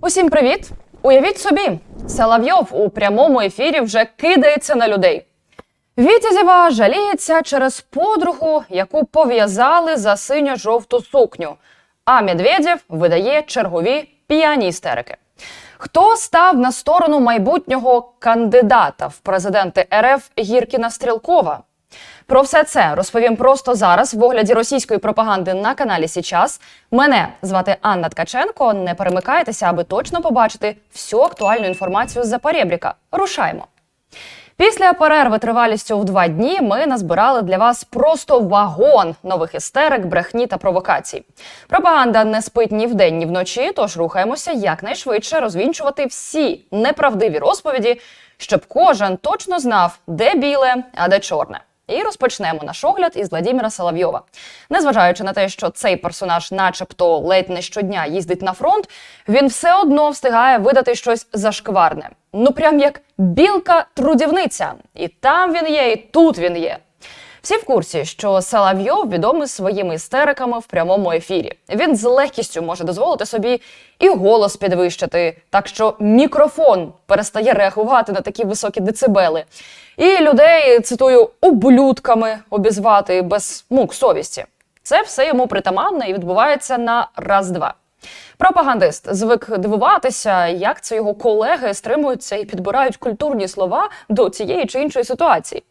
Усім привіт! Уявіть собі, Соловйов у прямому ефірі вже кидається на людей. Вітязєва жаліється через подругу, яку пов'язали за синьо-жовту сукню. А Медведєв видає чергові п'яні істерики. Хто став на сторону майбутнього кандидата в президенти РФ Гіркіна Стрілкова? Про все це розповім просто зараз в огляді російської пропаганди на каналі Січас. Мене звати Анна Ткаченко. Не перемикайтеся, аби точно побачити всю актуальну інформацію з Запорєбріка. Рушаймо. Після перерви тривалістю в два дні ми назбирали для вас просто вагон нових істерик, брехні та провокацій. Пропаганда не спить ні вдень, ні вночі, тож рухаємося якнайшвидше розвінчувати всі неправдиві розповіді, щоб кожен точно знав, де біле, а де чорне. І розпочнемо наш огляд із Владіміра Соловйова. Незважаючи на те, що цей персонаж, начебто, ледь не щодня їздить на фронт, він все одно встигає видати щось зашкварне. Ну прям як білка-трудівниця. І там він є, і тут він є. Всі в курсі, що Соловйов відомий своїми істериками в прямому ефірі. Він з легкістю може дозволити собі і голос підвищити, так що мікрофон перестає реагувати на такі високі децибели. І людей, цитую, ублюдками обізвати без мук совісті. Це все йому притаманне і відбувається на раз-два. Пропагандист звик дивуватися, як це його колеги стримуються і підбирають культурні слова до цієї чи іншої ситуації.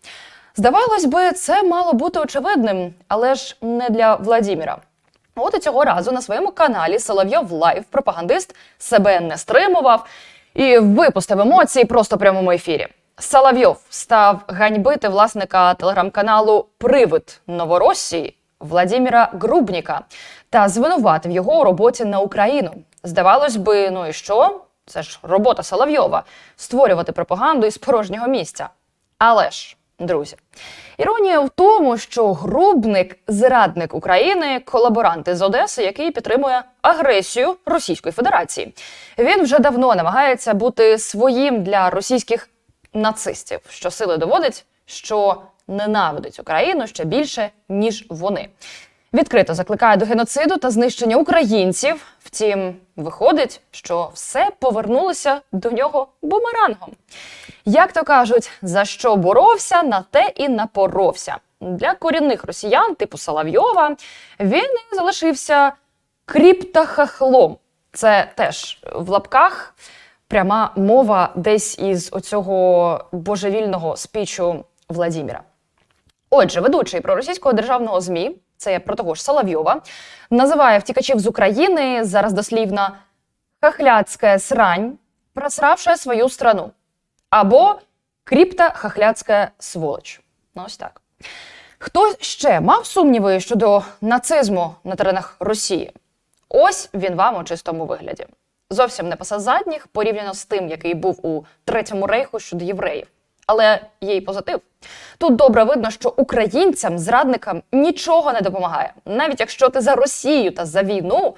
Здавалось би, це мало бути очевидним, але ж не для Владіміра. От і цього разу на своєму каналі Соловйов Лайв пропагандист себе не стримував і випустив емоції просто в прямому ефірі. Соловйов став ганьбити власника телеграм-каналу Привид Новоросії Владіміра Грубніка та звинуватив його у роботі на Україну. Здавалось би, ну і що? Це ж робота Соловйова створювати пропаганду із порожнього місця. Але ж, друзі, іронія в тому, що Грубник зрадник України, колаборант із Одеси, який підтримує агресію Російської Федерації. Він вже давно намагається бути своїм для російських нацистів, що сили доводить, що ненавидить Україну ще більше, ніж вони. Відкрито закликає до геноциду та знищення українців. Втім, виходить, що все повернулося до нього бумерангом. Як то кажуть, за що боровся, на те і напоровся. Для корінних росіян, типу Соловйова, він залишився кріптахахлом. Це теж в лапках пряма мова десь із оцього божевільного спічу Владіміра. Отже, ведучий проросійського державного ЗМІ, це про того ж Соловйова, називає втікачів з України зараз дослівно хахляцька срань, просравшая свою страну. Або кріпта-хахляцька сволоч. Ну, ось так. Хто ще мав сумніви щодо нацизму на теренах Росії? Ось він вам у чистому вигляді. Зовсім не паса задніх порівняно з тим, який був у Третьому рейху щодо євреїв. Але є й позитив. Тут добре видно, що українцям, зрадникам нічого не допомагає. Навіть якщо ти за Росію та за війну,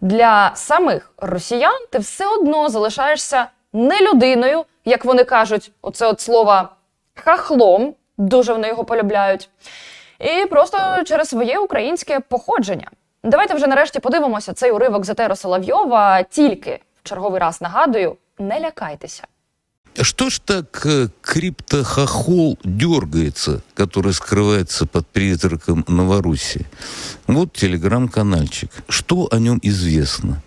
для самих росіян ти все одно залишаєшся не людиною, як вони кажуть, оце от слово хахлом, дуже вони його полюбляють, і просто через своє українське походження. Давайте вже нарешті подивимося цей уривок з етеру Соловйова. Тільки в черговий раз нагадую, не лякайтеся. Что ж так э, криптохохол дергается, который скрывается под призраком Новороссии? Вот телеграм-канальчик. Что о нем известно?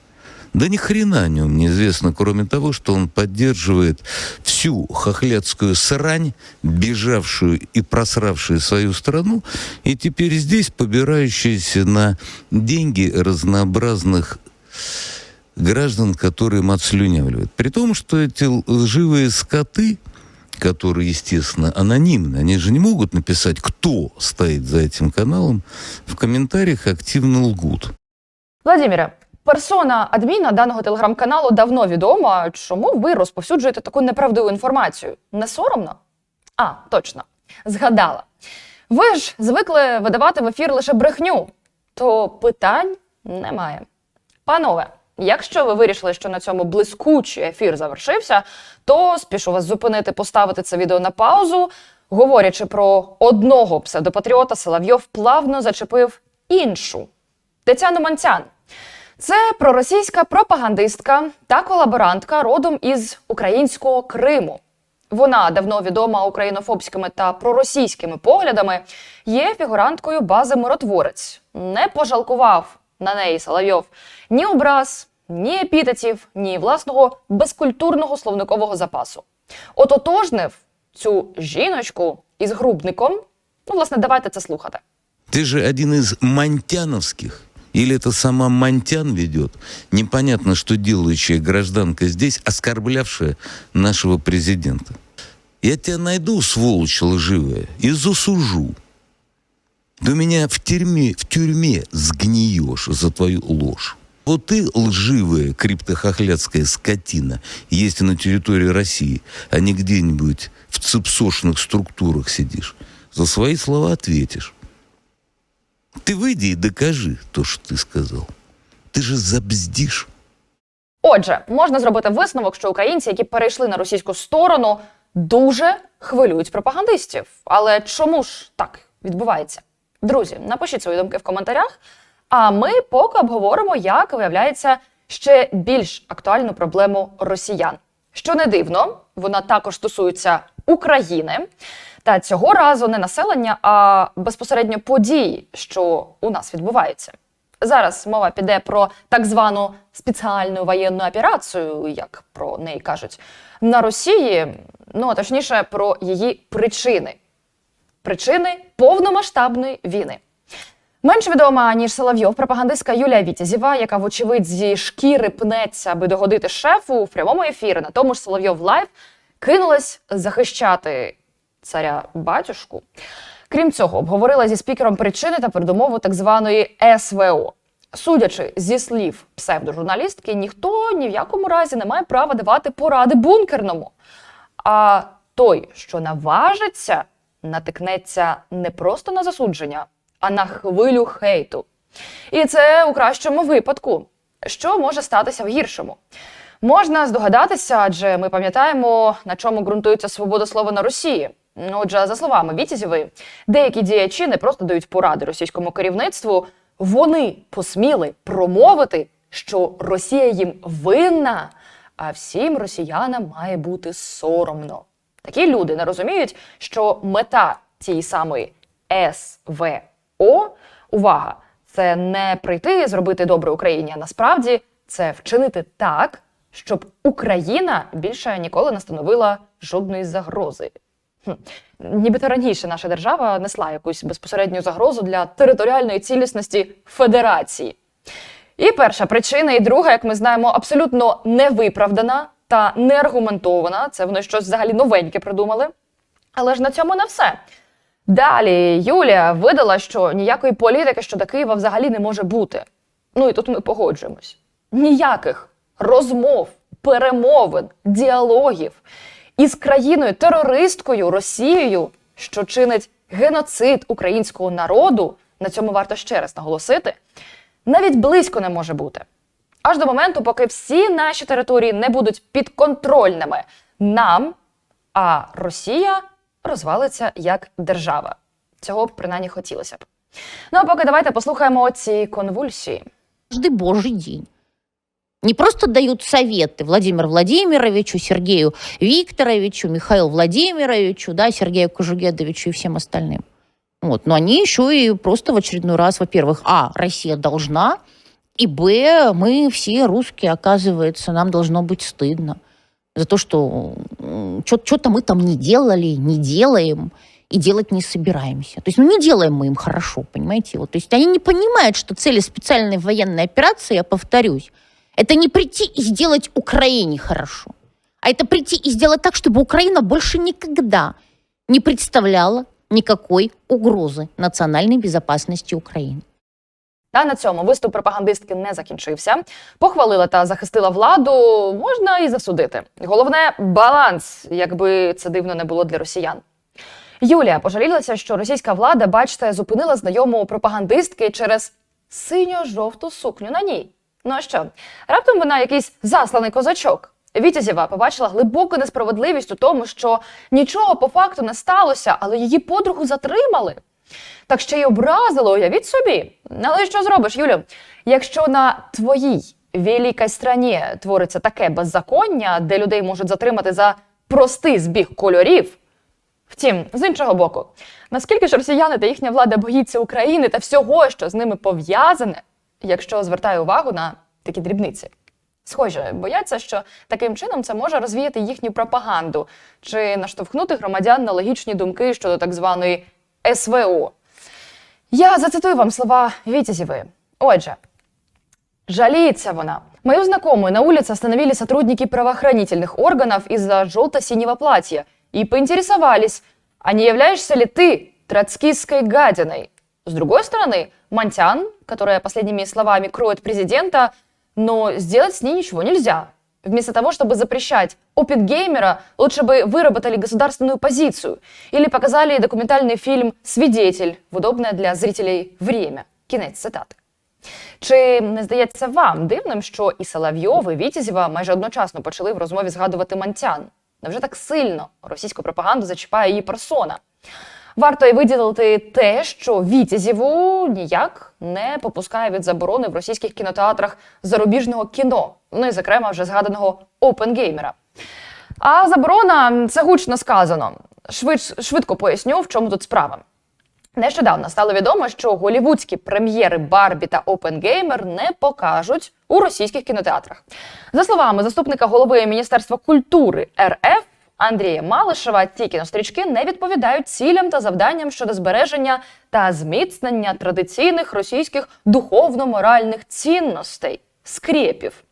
Да ни хрена о нем не известно, кроме того, что он поддерживает всю хохлядскую срань, бежавшую и просравшую свою страну, и теперь здесь побирающаяся на деньги разнообразных граждан, которые им отслюнявливают. При том, что эти лживые скоты, которые, естественно, анонимны, они же не могут написать, кто стоит за этим каналом, в комментариях активно лгут. Владимире, персона адміна даного телеграм-каналу давно відома. Чому ви розповсюджуєте таку неправдиву інформацію? Не соромно? А, точно, згадала. Ви ж звикли видавати в ефір лише брехню, то питань немає. Панове, якщо ви вирішили, що на цьому блискучий ефір завершився, то спішу вас зупинити, поставити це відео на паузу. Говорячи про одного псевдопатріота, Соловйов плавно зачепив іншу Тетяну Манцян. Це проросійська пропагандистка та колаборантка родом із українського Криму. Вона давно відома українофобськими та проросійськими поглядами. Є фігуранткою бази Миротворець. Не пожалкував на неї Соловйов ні образ, ні епітетів, ні власного безкультурного словникового запасу. Ототожнив цю жіночку із грубником. Ну, власне, давайте це слухати. Ты же один из мантяновских. Или это сама Монтян ведет? Непонятно, что делающая гражданка здесь, оскорблявшая нашего президента. Я тебя найду, сволочь лживая, и засужу. Ты у меня в тюрьме, в тюрьме сгниешь за твою ложь. Вот ты, лживая криптохохлядская скотина, если на территории России, а не где-нибудь в цепсошных структурах сидишь, за свои слова ответишь. Ты выйди и докажи то, что ты сказал. Ты же забздишь. Отже, можна зробити висновок, що українці, які перейшли на російську сторону, дуже хвилюють пропагандистів. Але чому ж так відбувається? Друзі, напишіть свої думки в коментарях. А ми поки обговоримо, як виявляється ще більш актуальну проблему росіян. Що не дивно, вона також стосується України. Та цього разу не населення, а безпосередньо події, що у нас відбуваються. Зараз мова піде про так звану спеціальну воєнну операцію, як про неї кажуть, на Росії, ну а точніше про її причини. Причини повномасштабної війни. Менш відома ніж Соловйов, пропагандистка Юлія Вітязєва, яка, вочевидь, зі шкіри пнеться, аби догодити шефу в прямому ефірі на тому ж Соловйов Лайв, кинулась захищати царя батюшку. Крім цього, обговорила зі спікером причини та передумову так званої СВО. Судячи зі слів псевдожурналістки, ніхто ні в якому разі не має права давати поради бункерному. А той, що наважиться, натикнеться не просто на засудження, а на хвилю хейту. І це у кращому випадку. Що може статися в гіршому? Можна здогадатися, адже ми пам'ятаємо, на чому ґрунтується свобода слова на Росії. Ну, Отже, за словами Вітязєвої, деякі діячі не просто дають поради російському керівництву, вони посміли промовити, що Росія їм винна, а всім росіянам має бути соромно. Такі люди не розуміють, що мета тієї самої СВО, увага, це не прийти зробити добре Україні, а насправді це вчинити так, щоб Україна більше ніколи не становила жодної загрози. Хм. Нібито раніше наша держава несла якусь безпосередню загрозу для територіальної цілісності Федерації. І перша причина, і друга, як ми знаємо, абсолютно невиправдана та неаргументована. Це вони щось взагалі новеньке придумали. Але ж на цьому не все. Далі Юлія видала, що ніякої політики щодо Києва взагалі не може бути. Ну і тут ми погоджуємось. Ніяких розмов, перемовин, діалогів із країною терористкою Росією, що чинить геноцид українського народу. На цьому варто ще раз наголосити. Навіть близько не може бути Аж до моменту, поки всі наші території не будуть підконтрольними нам, а Росія розвалиться як держава. Цього б принаймні хотілося б. Ну а поки давайте послухаємо ці конвульсії. каждый божий день. Не просто дают советы Владимиру Владимировичу, Сергею Викторовичу, Михаилу Владимировичу, да, Сергею Кожугедовичу и всем остальным. Вот. Но они еще и просто в очередной раз, во-первых, а, Россия должна, и б, мы все русские, оказывается, нам должно быть стыдно за то, что что-то мы там не делали, не делаем и делать не собираемся. То есть, ну, не делаем мы им хорошо, понимаете? Вот, то есть они не понимают, что цели специальной военной операции, я повторюсь, это не прийти и сделать Украине хорошо, а это прийти и сделать так, чтобы Украина больше никогда не представляла никакой угрозы национальной безопасности Украины. Та на цьому виступ пропагандистки не закінчився. Похвалила та захистила владу, можна і засудити. Головне баланс, якби це дивно не було для росіян. Юлія пожалілася, що російська влада, бачите, зупинила знайому пропагандистки через синьо-жовту сукню на ній. Ну а що? Раптом вона якийсь засланий козачок. Вітязєва побачила глибоку несправедливість у тому, що нічого по факту не сталося, але її подругу затримали. Так ще й образило, уявіть собі. Але що зробиш, Юлю? Якщо на твоїй великій страні твориться таке беззаконня, де людей можуть затримати за простий збіг кольорів. Втім, з іншого боку, наскільки ж росіяни та їхня влада боїться України та всього, що з ними пов'язане, якщо звертає увагу на такі дрібниці? Схоже, бояться, що таким чином це може розвіяти їхню пропаганду чи наштовхнути громадян на логічні думки щодо так званої СВО. Я зацитую вам слова Витязевой. Отже, жалеется она. Мою знакомую на улице остановили сотрудники правоохранительных органов из-за желто-синего платья и поинтересовались, а не являешься ли ты троцкистской гадиной? С другой стороны, Монтян, которая последними словами кроет президента, но сделать с ней ничего нельзя. Вместо того, чтобы запрещать опит-геймера, лучше бы выработали государственную позицию или показали документальный фильм «Свидетель» в удобное для зрителей время. Кінець цитати. Чи не здається вам дивним, що і Соловйов, і Вітязєва майже одночасно почали в розмові згадувати Мантян? Невже так сильно російську пропаганду зачіпає її персона? Варто і виділити те, що Вітязєву ніяк не попускає від заборони в російських кінотеатрах зарубіжного кіно, ну і зокрема вже згаданого опенгеймера. А заборона це гучно сказано. Швидш, швидко поясню, в чому тут справа. Нещодавно стало відомо, що голівудські прем'єри Барбі та Опенгеймер не покажуть у російських кінотеатрах. За словами заступника голови Міністерства культури РФ Андрія Малишева, ці кінострічки не відповідають цілям та завданням щодо збереження та зміцнення традиційних російських духовно-моральних цінностей скрепів.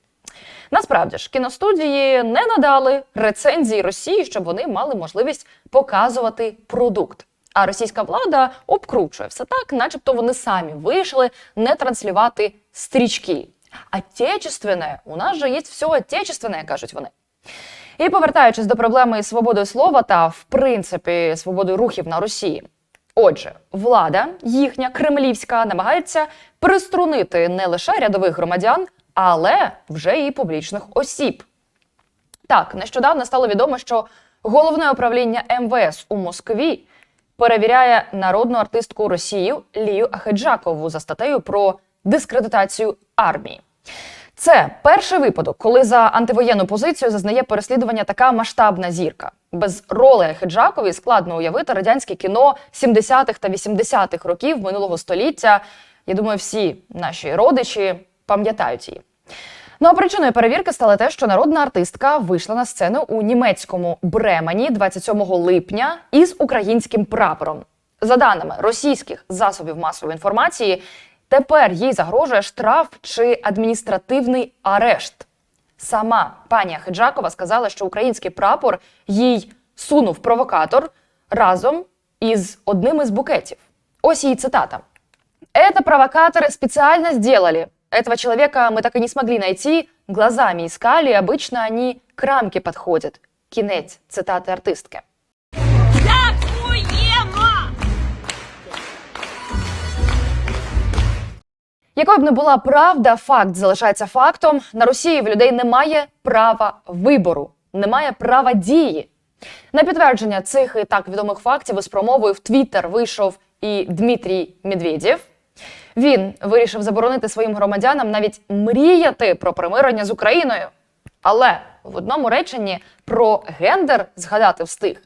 Насправді ж, кіностудії не надали рецензії Росії, щоб вони мали можливість показувати продукт. А російська влада обкручує все так, начебто вони самі вирішили не транслювати стрічки. Отечественне, у нас же є все отечественне, кажуть вони. І повертаючись до проблеми із свободою слова та, в принципі, свободою рухів на Росії. Отже, влада, їхня кремлівська, намагається приструнити не лише рядових громадян, але вже і публічних осіб. Так, нещодавно стало відомо, що головне управління МВС у Москві перевіряє народну артистку Росії Лію Ахеджакову за статтею про дискредитацію армії. Це перший випадок, коли за антивоєнну позицію зазнає переслідування така масштабна зірка. Без роли Ахеджакові складно уявити радянське кіно 70-х та 80-х років минулого століття. Я думаю, всі наші родичі пам'ятають її. Ну а причиною перевірки стало те, що народна артистка вийшла на сцену у німецькому Бремені 27 липня із українським прапором. За даними російських засобів масової інформації, тепер їй загрожує штраф чи адміністративний арешт. Сама пані Ахеджакова сказала, що український прапор їй сунув провокатор разом із одним із букетів. Ось її цитата. Это провокаторы специально сделали. Этого человека мы так и не смогли найти, глазами искали, обычно они к рамке подходят. Кінець цитати артистки. Дякуємо! Якою б не була правда, факт залишається фактом. На Росії в людей немає права вибору, немає права дії. На підтвердження цих і так відомих фактів із промовою в Твіттер вийшов і Дмитрій Медведєв. Він вирішив заборонити своїм громадянам навіть мріяти про примирення з Україною. Але в одному реченні про гендер згадати встиг.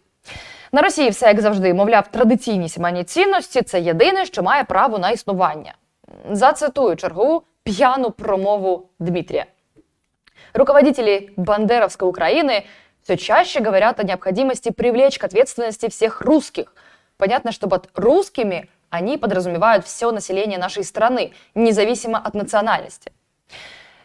На Росії все як завжди, мовляв, традиційні сімейні цінності це єдине, що має право на існування. Зацитую чергову п'яну промову Дмитрия. Руководители бандеровской Украины все чаще говорят о необходимости привлечь к ответственности всех русских. Понятно, что под русскими они подразумевают все население нашей страны, независимо от национальности.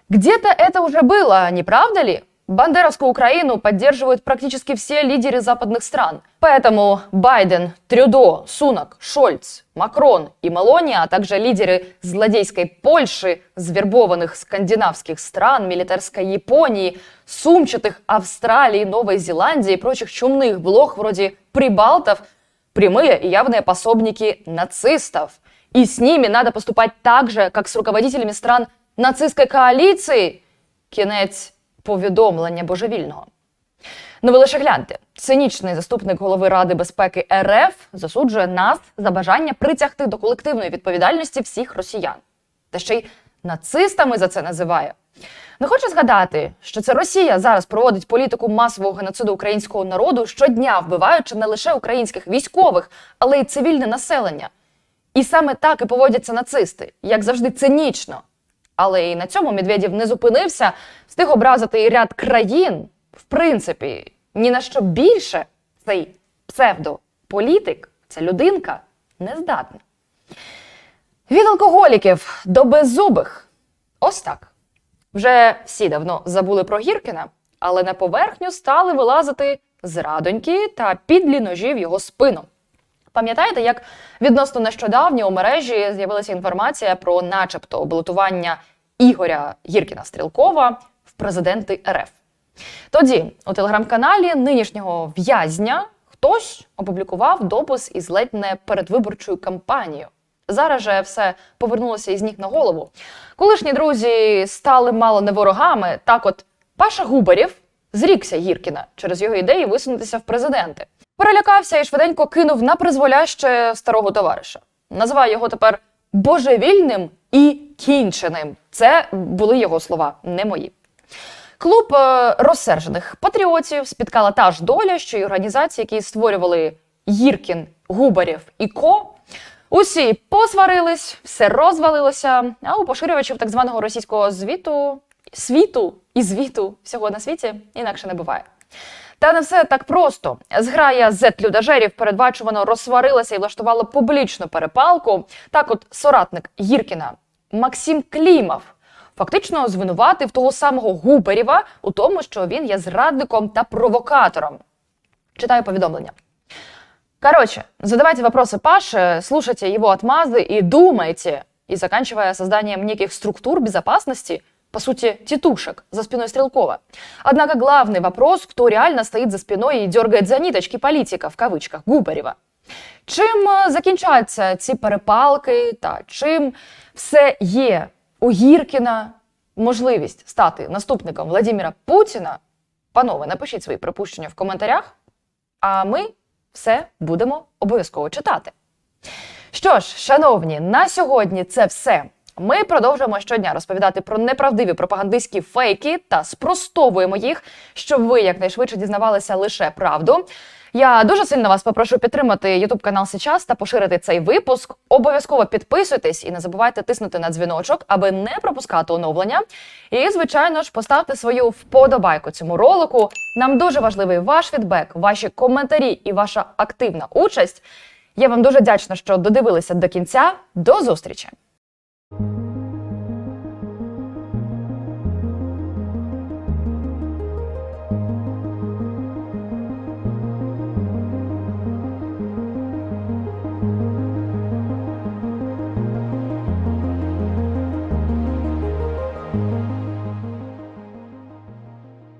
Где-то это уже было, не правда ли? Бандеровскую Украину поддерживают практически все лидеры западных стран. Поэтому Байден, Трюдо, Сунак, Шольц, Макрон и Мелони, а также лидеры злодейской Польши, звербованных скандинавских стран, милитарской Японии, сумчатых Австралии, Новой Зеландии и прочих чумных блох вроде прибалтов – прямые и явные пособники нацистов. И с ними надо поступать так же, как с руководителями стран нацистской коалиции. Кінець повідомлення божевільного. Ну ви лише гляньте, цинічний заступник голови Ради безпеки РФ засуджує нас за бажання притягти до колективної відповідальності всіх росіян. Та ще й нацистами за це називає. Не хочу згадати, що це Росія зараз проводить політику масового геноциду українського народу щодня, вбиваючи не лише українських військових, але й цивільне населення. І саме так і поводяться нацисти, як завжди, цинічно. Але і на цьому Медведєв не зупинився, встиг образити і ряд країн. В принципі, ні на що більше цей псевдополітик, ця людинка, не здатна. Від алкоголіків до беззубих. Ось так. Вже всі давно забули про Гіркіна, але на поверхню стали вилазити зрадоньки та підлі ножі в його спину. Пам'ятаєте, як відносно нещодавньо у мережі з'явилася інформація про начебто балотування Ігоря Гіркіна Стрілкова в президенти РФ? Тоді у телеграм-каналі нинішнього в'язня хтось опублікував допис із ледь не передвиборчою кампанією. Зараз же все повернулося із ніг на голову. Колишні друзі стали мало не ворогами. Так, от Паша Губарєв зрікся Гіркіна через його ідеї висунутися в президенти. Перелякався і швиденько кинув на призволяще старого товариша. Називає його тепер божевільним і кінченим. Це були його слова, не мої. Клуб е, розсержених патріотів спіткала та ж доля, що й організації, які створювали Гіркін, Губарєв і Ко. Усі посварились, все розвалилося, а у поширювачів так званого російського звіту, світу і звіту всього на світі інакше не буває. Та не все так просто. Зграя зет-людажерів передбачувано розсварилася і влаштувала публічну перепалку. Так, от соратник Гіркіна Максим Клімов фактично звинуватив того самого Губарєва у тому, що він є зрадником та провокатором. Читаю повідомлення. Короче, задавайте вопросы Паше, слушайте его отмазы и думайте. И заканчивая созданием неких структур безопасности, по сути, тетушек за спиной Стрелкова. Однако главный вопрос, кто реально стоит за спиной и дергает за ниточки политика, в кавычках, Губарєва. Чим е, закінчаться ці перепалки та чим все є у Гіркіна можливість стати наступником Владимира Путіна? Панове, напишіть свої припущення в коментарях, а ми все будемо обов'язково читати. Що ж, шановні, на сьогодні це все. Ми продовжуємо щодня розповідати про неправдиві пропагандистські фейки та спростовуємо їх, щоб ви якнайшвидше дізнавалися лише правду. Я дуже сильно вас попрошу підтримати YouTube канал Сейчас та поширити цей випуск. Обов'язково підписуйтесь і не забувайте тиснути на дзвіночок, аби не пропускати оновлення. І, звичайно ж, поставте свою вподобайку цьому ролику. Нам дуже важливий ваш фідбек, ваші коментарі і ваша активна участь. Я вам дуже вдячна, що додивилися до кінця. До зустрічі!